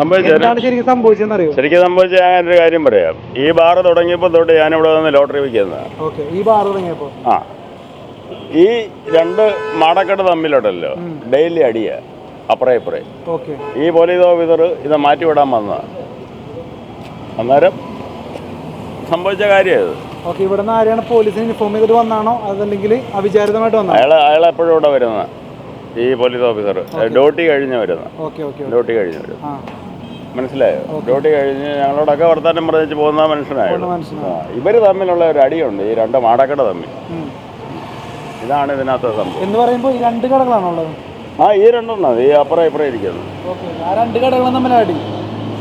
എന്താണ് ശരിക്കും സംഭവിച്ചതെന്ന് അറിയോ ശരിക്കും സംഭവിച്ച ഞാൻ ഒരു കാര്യം പറയാം. ഈ ബാറ് തുടങ്ങിയപ്പോൾ തൊട്ട് ഞാനിവിടെ വന്ന് ലോട്ടറി വയ്ക്കുന്നത് ഓക്കെ ഈ ബാർ തുടങ്ങിയപ്പോൾ? ആ. ഈ രണ്ട് മാടക്കട തമ്മിലുണ്ടല്ലോ ഡെയിലി അടിയ അപ്പറേ അപ്പറേ ഓക്കെ. ഈ പോലീസ് ഓഫീസർ ഇത് മാറ്റിവിടാൻ വന്നതാണ് അന്നേരം സംഭവിച്ച കാര്യത് ഇത്. ഓക്കെ ഇവിടെ നിന്ന് ആരെയാണ് പോലീസിന് ഇൻഫോം ചെയ്തിട്ട് വന്നാണോ അതല്ലെങ്കിൽ അവിചാരിതമായിട്ട് വന്നോ അയാൾ അയാൾ എപ്പോഴും ഇവിടെ വരുന്ന ഈ പോലീസ് ഓഫീസർ. ഡ്യൂട്ടി കഴിഞ്ഞ് വരുന്ന ഡ്യൂട്ടി കഴിഞ്ഞ് വരും ആ. മനസ്സിലായോ? ഡ്യൂട്ടി കഴിഞ്ഞ് ഞങ്ങളോടൊക്കെ വർത്താനം പറഞ്ഞ് പോകുന്ന മനുഷ്യനായ? ഇവർ തമ്മിലുള്ള ഒരു അടിയുണ്ട് ഈ രണ്ട് മാടക്കട തമ്മിൽ. ഇതാണ് ഇതിനകത്ത് സംഭവം. എന്ന് പറയുമ്പോൾ ഈ രണ്ട് കടകളാണുള്ളത് ആ ഈ രണ്ടെണ്ണം ഈ അപ്പുറം ഇപ്പുറം ഇരിക്കുന്നത്. ഓക്കെ ആ രണ്ട് കടകളും തമ്മിൽ അടി?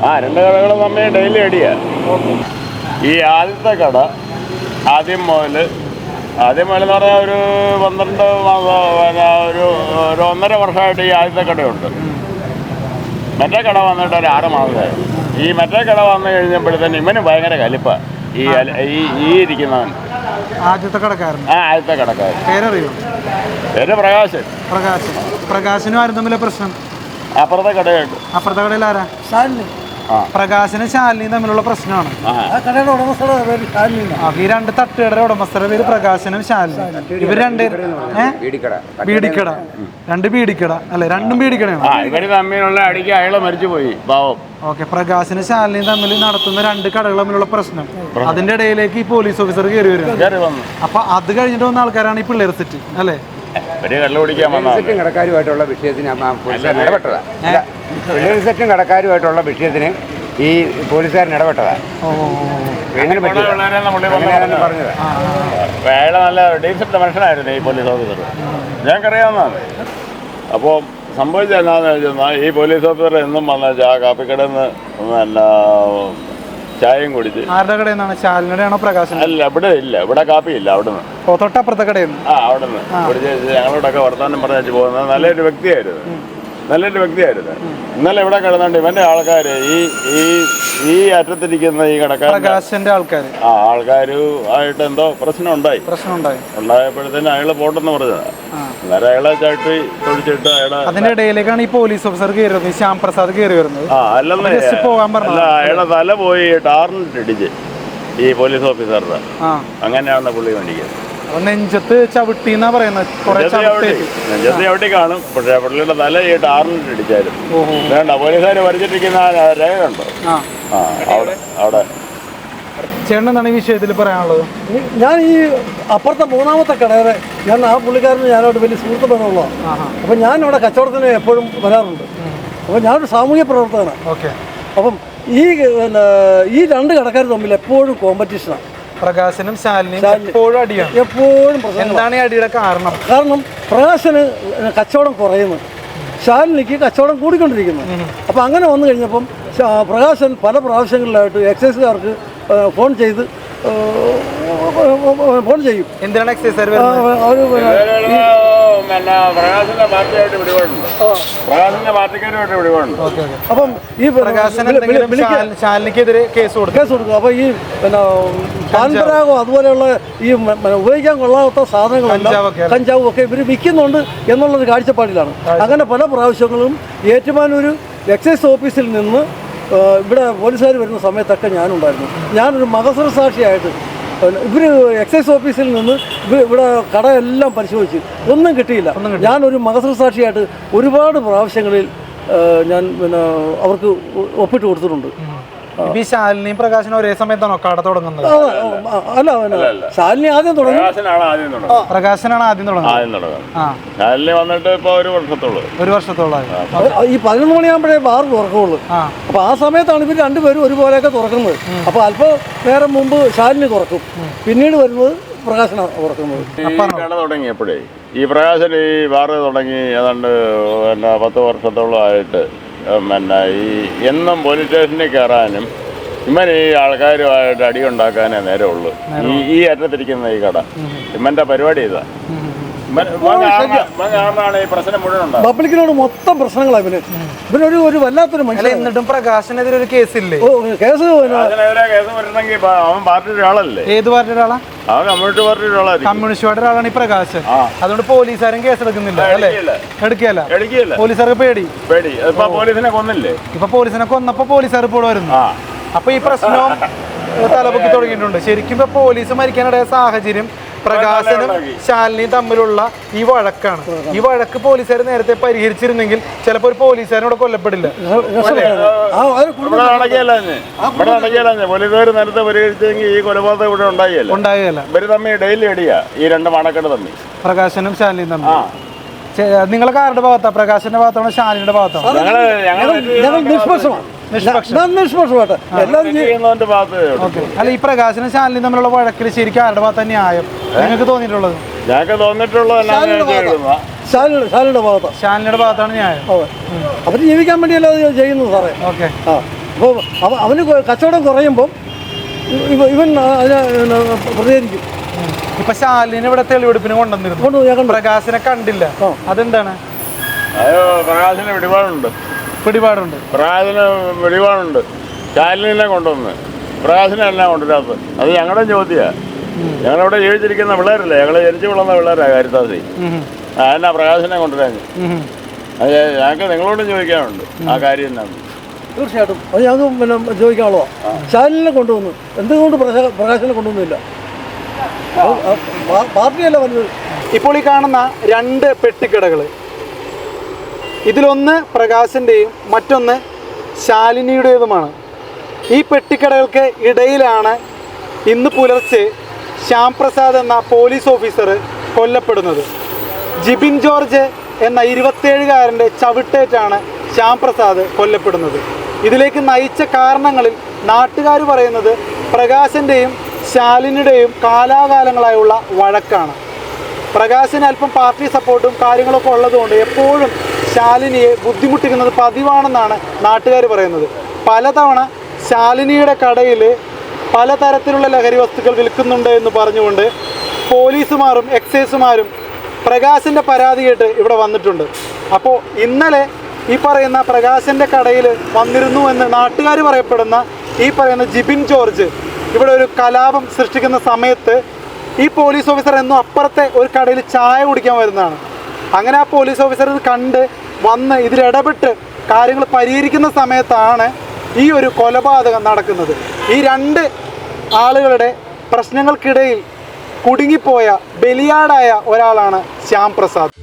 ആ രണ്ട് കടകളും തമ്മിൽ ഡെയിലി അടിയാ. ഈ ആദ്യത്തെ കട ആദ്യം മുതൽ ആദ്യം മുതൽ എന്ന് പറഞ്ഞാൽ ഒരു പന്ത്രണ്ട് മാസം ഒരു ഒരു ഒന്നര വർഷമായിട്ട് ഈ ആദ്യത്തെ കടയുണ്ട്. മറ്റേ കട വന്നിട്ട് ഒരു ആറ് മാസമായി. ഈ മറ്റേ കട വന്നു കഴിഞ്ഞപ്പോഴത്തേന് ഇവന് ഭയങ്കര കലിപ്പ. ഈ ഈ ഈ ഇരിക്കുന്നവൻ. ആദ്യത്തെ കടക്കാരൻ. ആ ആദ്യത്തെ കടക്കാരൻ. പേരറിയോ? പേര് പ്രകാശൻ പ്രകാശൻ പ്രകാശനും ആരും തമ്മിലെ പ്രശ്നം? അപ്പുറത്തെ കടയുണ്ട്. അപ്പുറത്തെ കടയിൽ ആരാ? ആ പ്രകാശനും ശാലിനിയും തമ്മിലുള്ള പ്രശ്നമാണ്. ഈ രണ്ട് തട്ടുകടയുടെ ഉടമസ്ഥരുടെ പേര് പ്രകാശനും ശാലിനി. ഇവർ രണ്ട് ബീഡിക്കട രണ്ട് ബീഡിക്കട അല്ലെ? രണ്ടും ബീഡിക്കടയാണ് ആ ഇവർ തമ്മിലുള്ള അടിക്ക് അയാൾ മരിച്ചു പോയി പാവം. ഓക്കെ പ്രകാശനും ശാലിനിയും തമ്മിൽ നടത്തുന്ന രണ്ട് കടകൾ തമ്മിലുള്ള പ്രശ്നം. അതിന്റെ ഇടയിലേക്ക് ഈ പോലീസ് ഓഫീസർ കയറി വരും അപ്പൊ അത് കഴിഞ്ഞിട്ട് വന്ന ആൾക്കാരാണ് ഈ പിള്ളേർ സെറ്റ്. അല്ലേ? ഇവർ കള്ളു കുടിക്കാൻ വന്നതാണ്. കടക്കാരുമായിട്ടുള്ള വിഷയത്തിന് പോലീസുകാരൻ ഇടപെട്ടതാണ് അല്ല സെറ്റും കടക്കാരുമായിട്ടുള്ള വിഷയത്തിന് ഈ പോലീസുകാരൻ ഇടപെട്ടതാ. ഓ. അങ്ങനെ പറ്റില്ല അങ്ങനെയാണ് പറഞ്ഞത്. അപ്പൊ അയാൾ നല്ല ഡീസന്റ് മനുഷ്യനായിരുന്നു ഈ പോലീസ് ഓഫീസർ. ഞങ്ങൾക്കറിയാവുന്നതാണ് അപ്പോൾ സംഭവിച്ചത് എന്താണെന്ന് വെച്ചാൽ ഈ പോലീസ് ഓഫീസർ എന്നും വന്നാൽ ആ കാപ്പിക്കടയിൽ നിന്ന് പിന്നെ ചായയും കുടിച്ച് ആരുടെ കടയിൽ നിന്നാണ് ശാലിനിയുടെ പ്രകാശൻ അല്ല ഇവിടെ ഇല്ല. ഇവിടെ കാപ്പി ഇല്ല അവിടെ നിന്ന് ഓ തൊട്ടപ്പുറത്തെ കടയിൽ നിന്ന് ആ. അവിടെ നിന്ന് ഞങ്ങളോടൊക്കെ വർത്തമാനം പറഞ്ഞു പോകുന്നത്. നല്ലൊരു വ്യക്തിയായിരുന്നു. നല്ലൊരു വ്യക്തിയായിരുന്നു. ഇന്നലെ ഇവിടെ കിടന്നുണ്ട് ഇവന്റെ ആൾക്കാര് ഈ ഈ ഈ അറ്റത്തിരിക്കുന്ന ഈ കടക്കാരൻ ആ ആൾക്കാര്. ആ ആൾക്കാരുമായിട്ട് എന്തോ പ്രശ്നം ഉണ്ടായി പ്രശ്നം ഉണ്ടായി ഉണ്ടായപ്പോഴത്തേന് അയാൾ പോട്ടെന്ന് പറഞ്ഞത്. അന്നേരം അയാളെ ചാട്ടി തൊഴിച്ചിട്ട് അയാളെ അതിന്റെ ഇടയിലേക്കാണ് ഈ പോലീസ് ഓഫീസർ കയറി വരുന്നത് ശ്യാം പ്രസാദ് കയറി വരുന്നത്. ആ അല്ലെന്ന് പോകാൻ പറഞ്ഞു അയാളെ തല പോയി ടാറിനിട്ടിടിച്ച് ഈ പോലീസ് ഓഫീസറുടെ. അങ്ങനെയാണ് പുള്ളി വേണ്ടിക്കുന്നത് നെഞ്ചത്ത് ചവിട്ടി. എന്നാ പറയുന്നത് കുറെ ചവിട്ടി കാണും. പക്ഷേ പുള്ളിയുടെ തല ഈ ടാറിനിട്ട് ഇടിച്ചായിരുന്നു. ഓഹോ. വേണ്ട പോലീസുകാർ വരച്ചിട്ടിരിക്കുന്ന രേഖ ഉണ്ടോ ആ. അവിടെ അവിടെ. ചേട്ടൻ ഈ വിഷയത്തിൽ പറയാനുള്ളത്? ഞാൻ ഈ അപ്പുറത്തെ മൂന്നാമത്തെ കടയുടെ ഞാൻ ആ പുള്ളിക്കാരന് ഞാനോട് വലിയ സുഹൃത്ത് ബന്ധമുള്ളതാണ് അപ്പം ഞാൻ ഇവിടെ കച്ചവടത്തിന് എപ്പോഴും വരാറുണ്ട്. അപ്പം ഞാനൊരു സാമൂഹ്യ പ്രവർത്തകനാണ് ഓക്കെ. അപ്പം ഈ ഈ രണ്ട് കടക്കാർ തമ്മിൽ എപ്പോഴും കോമ്പറ്റീഷനാണ് പ്രകാശനും ശാലിനിയും ശാലിനി. എപ്പോഴും അടിയാണ്. എപ്പോഴും എന്താണ് ഈ അടിയുടെ കാരണം? കാരണം പ്രകാശന് കച്ചവടം കുറയുന്നു. ശാലിനിക്ക് കച്ചവടം കൂടിക്കൊണ്ടിരിക്കുന്നു. അപ്പോൾ അങ്ങനെ വന്നു കഴിഞ്ഞപ്പം പ്രകാശൻ പല പ്രാവശ്യങ്ങളിലായിട്ട് എക്സൈസുകാർക്ക് ഫോൺ ചെയ്ത് ഫോൺ ചെയ്യും. എന്തിനാണ് എക്സൈസ് പിന്നെ പ്രകാശിന്റെ പാർട്ടിയായിട്ട് പിടിപാടുണ്ട് പ്രകാശിന്റെ പാർട്ടിക്കാരുമായിട്ട് പിടിപാടുണ്ട് അപ്പം ഈ ശാലിനിക്കെതിരെ കേസ് കൊടുക്കും. കേസ് കൊടുക്കും. അപ്പോൾ ഈ പിന്നെ പാൻപരാഗോ അതുപോലെയുള്ള ഈ ഉപയോഗിക്കാൻ കൊള്ളാത്ത സാധനങ്ങളെല്ലാം കഞ്ചാവും ഒക്കെ ഇവർ വിൽക്കുന്നുണ്ട് എന്നുള്ളൊരു കാഴ്ചപ്പാടിലാണ്. അങ്ങനെ പല പ്രാവശ്യങ്ങളും ഏറ്റുമാനൂർ എക്സൈസ് ഓഫീസിൽ നിന്ന് ഇവിടെ പോലീസുകാർ വരുന്ന സമയത്തൊക്കെ ഞാനുണ്ടായിരുന്നു. ഞാനൊരു മകസര സാക്ഷിയായിട്ട് ഇവർ എക്സൈസ് ഓഫീസിൽ നിന്ന് ഇവർ ഇവിടെ കടയെല്ലാം പരിശോധിച്ച്. ഒന്നും കിട്ടിയില്ല. ഞാനൊരു മകസൂർ സാക്ഷിയായിട്ട് ഒരുപാട് പ്രാവശ്യങ്ങളിൽ ഞാൻ പിന്നെ അവർക്ക് ഒപ്പിട്ട് കൊടുത്തിട്ടുണ്ട്. ഇപ്പൊ ശാലിനിയും പ്രകാശനും ഒരേ സമയത്താണോ കട തുടങ്ങുന്നത്? ആ, അല്ല ശാലിനി ആദ്യം തുടങ്ങി? പ്രകാശനാണ് ആദ്യം തുടങ്ങുന്നത്. പ്രകാശനാണ് ആദ്യം തുടങ്ങുന്നത്. ആദ്യം തുടങ്ങുന്നത്. ആ. ശാലിനി വന്നിട്ട് ഇപ്പൊ ഒരു വർഷത്തോളം. ഒരു ഈ പതിനൊന്ന് മണിയാകുമ്പോഴേ ബാർ തുറക്കുള്ളൂ അപ്പൊ അപ്പോൾ ആ സമയത്താണ് ഇവർ രണ്ടുപേരും ഒരുപോലെയൊക്കെ തുറക്കുന്നത്. അപ്പൊ അല്പം നേരം മുമ്പ് ശാലിനി തുറക്കും. പിന്നീട് വരുന്നത് പ്രകാശനാണ് തുറക്കുന്നത്. ഈ കട തുടങ്ങിയപ്പോഴേ ഈ പ്രകാശൻ ഈ ബാർ തുടങ്ങി ഏതാണ്ട് പത്ത് വർഷത്തോളം ആയിട്ട് പിന്നെ ഈ എന്നും പോലീസ് സ്റ്റേഷനിൽ കയറാനും ഇമ്മൻ ഈ ആൾക്കാരുമായിട്ട് അടി ഉണ്ടാക്കാനേ നേരമുള്ളൂ. ഈ ഈ അറ്റത്തിരിക്കുന്ന ഈ കട. ഇമ്മന്റെ പരിപാടി ഇതാ. പ്രശ്നം പബ്ലിക്കിനോട് മൊത്തം പ്രശ്നങ്ങളാണ് ഇവന്. ഇവനൊരു ഒരു വല്ലാത്തൊരു അല്ല മനുഷ്യൻ എന്നിട്ടും പ്രകാശനെതിരെ ഒരു കേസില്ലേ? ഓ കേസ് കേസ് ഏത് പാർട്ടി ആളാ അവൻ കമ്മ്യൂണിസ്റ്റ് ഈ പ്രകാശ്. അതുകൊണ്ട് പോലീസുകാരും കേസെടുക്കുന്നില്ല അല്ലേ? എടുക്കില്ല. എടുക്കുകയല്ല. പോലീസുകാർക്ക് പേടി. പേടി. ഇപ്പൊ പോലീസിനെ കൊന്നില്ലേ? ഇപ്പൊ പോലീസിനെ കൊന്നപ്പോ പോലീസുകാർ ഇപ്പോൾ വരുന്നു. ആ. അപ്പൊ ഈ പ്രശ്നവും ഏഹ്, തലപൊക്കി തുടങ്ങിയിട്ടുണ്ട്. ശരിക്കും ഇപ്പൊ പോലീസ് മരിക്കാനിടയ സാഹചര്യം പ്രകാശനും ശാലിനിയും തമ്മിലുള്ള ഈ വഴക്കാണ്. ഈ വഴക്ക് പോലീസുകാർ നേരത്തെ പരിഹരിച്ചിരുന്നെങ്കിൽ ചിലപ്പോൾ ഒരു കൊല്ലപ്പെടില്ല. കുടുംബം ഇവിടെ ഇവിടെ പോലീസുകാർ നേരത്തെ പരിഹരിച്ചെങ്കിൽ ഈ കൊലപാതകം ഇവിടെ ഉണ്ടായില്ല ഉണ്ടായില്ല ഇവർ തമ്മിൽ ഡെയിലി അടിയാ ഈ രണ്ട് മണക്കെട്ട് തമ്മിൽ. പ്രകാശനും ശാലിനിയും തമ്മിൽ. നിങ്ങളെ കാരുടെ നിങ്ങളൊക്കെ ആരുടെ ഭാഗത്താ? പ്രകാശന്റെ ഭാഗത്താണോ ശാലിനിയുടെ ഭാഗത്താണോ? ഞങ്ങൾ നിഷ്പക്ഷമാണ്. നിഷ്പക്ഷമായിട്ട് ഭാഗത്ത് അല്ല ഈ പ്രകാശനും ചാനലിൽ തമ്മിലുള്ള വഴക്കിൽ ശരിക്കും ആരുടെ ഭാഗത്താ ന്യായം? നിങ്ങൾക്ക് തോന്നിയിട്ടുള്ളത്? ഞങ്ങൾക്ക് തോന്നിട്ടുള്ളത് ശാലിനിയുടെ ഭാഗത്താണ് ശാലിയുടെ ശാലിയുടെ ഭാഗത്താണ് ന്യായം. അവർ ജീവിക്കാൻ വേണ്ടിയല്ല ചെയ്യുന്നത് സാറേ. ഓക്കെ. ആ. അപ്പോൾ അവ- അവന് കച്ചവടം കുറയുമ്പം ഇവൻ അതിനെ പ്രതികരിക്കും. ഇപ്പൊ ശാലിന് ഇവിടെ തെളിവെടുപ്പിന് കൊണ്ടുവന്നിരുന്നു. കൊണ്ട്. പ്രകാശനെ കണ്ടില്ല. അതെന്താണ്? അയ്യോ പ്രകാശിനെ പിടിപാടുണ്ട്. പിടിപാടുണ്ട്. പ്രായത്തിന് പിടിപാടുണ്ട്. ചാലിനെ കൊണ്ടുവന്ന്. പ്രായത്തിനെല്ലാം കൊണ്ടുവരാത്തത്. അത് ഞങ്ങളുടെ ചോദ്യമാണ് ഞങ്ങളിവിടെ ജീവിച്ചിരിക്കുന്ന പിള്ളേരല്ലേ? ഞങ്ങൾ ജനിച്ചു വിളന്ന പിള്ളേരാണ് കാര്യത്താസി അതെന്നാ പ്രകാശനെ കൊണ്ടുവരാൻ? അതെ ഞങ്ങൾക്ക് നിങ്ങളോടും ചോദിക്കാനുണ്ട്. ആ കാര്യം എന്നാണ് തീർച്ചയായിട്ടും. അത് ഞങ്ങൾക്ക് പിന്നെ ചോദിക്കാനുള്ളതാ. ചാനലിനെ കൊണ്ടുവന്നു. എന്തുകൊണ്ട് പ്രകാശ- പ്രകാശനെ കൊണ്ടുവന്നില്ല? പാർട്ടിയല്ല വന്നത് ഇപ്പോൾ ഈ കാണുന്ന രണ്ട് പെട്ടിക്കടകൾ ഇതിലൊന്ന് പ്രകാശിന്റെയും മറ്റൊന്ന് ശാലിനിയുടേതുമാണ്. ഈ പെട്ടിക്കടകൾക്ക് ഇടയിലാണ് ഇന്ന് പുലർച്ചെ ശ്യാം പ്രസാദ് എന്ന പോലീസ് ഓഫീസർ കൊല്ലപ്പെടുന്നത്. ജിബിൻ ജോർജ് എന്ന ഇരുപത്തേഴുകാരന്റെ ചവിട്ടേറ്റാണ് ശ്യാം പ്രസാദ് കൊല്ലപ്പെടുന്നത്. ഇതിലേക്ക് നയിച്ച കാരണങ്ങളിൽ നാട്ടുകാർ പറയുന്നത് പ്രകാശിന്റെയും ശാലിനിയുടെയും കാലാകാലങ്ങളായുള്ള വഴക്കാണ്. പ്രകാശിന് അല്പം പാർട്ടി സപ്പോർട്ടും കാര്യങ്ങളൊക്കെ ഉള്ളതുകൊണ്ട് എപ്പോഴും ശാലിനിയെ ബുദ്ധിമുട്ടിക്കുന്നത് പതിവാണെന്നാണ് നാട്ടുകാർ പറയുന്നത്. പലതവണ ശാലിനിയുടെ കടയിൽ പലതരത്തിലുള്ള ലഹരി വസ്തുക്കൾ വിൽക്കുന്നുണ്ട് എന്ന് പറഞ്ഞുകൊണ്ട് പോലീസുമാരും എക്സൈസുമാരും പ്രകാശിന്റെ പരാതി കേട്ട് ഇവിടെ വന്നിട്ടുണ്ട്. അപ്പോൾ ഇന്നലെ ഈ പറയുന്ന പ്രകാശിന്റെ കടയിൽ വന്നിരുന്നു എന്ന് നാട്ടുകാർ പറയപ്പെടുന്ന ഈ പറയുന്ന ജിബിൻ ജോർജ് ഇവിടെ ഒരു കലാപം സൃഷ്ടിക്കുന്ന സമയത്ത് ഈ പോലീസ് ഓഫീസർ എന്നും അപ്പുറത്തെ ഒരു കടയിൽ ചായ കുടിക്കാൻ വരുന്നതാണ്. അങ്ങനെ ആ പോലീസ് ഓഫീസർ ഇത് കണ്ട് വന്ന് ഇതിലിടപെട്ട് കാര്യങ്ങൾ പരിഹരിക്കുന്ന സമയത്താണ് ഈ ഒരു കൊലപാതകം നടക്കുന്നത്. ഈ രണ്ട് ആളുകളുടെ പ്രശ്നങ്ങൾക്കിടയിൽ കുടുങ്ങിപ്പോയ ബലിയാടായ ഒരാളാണ് ശ്യാം പ്രസാദ്.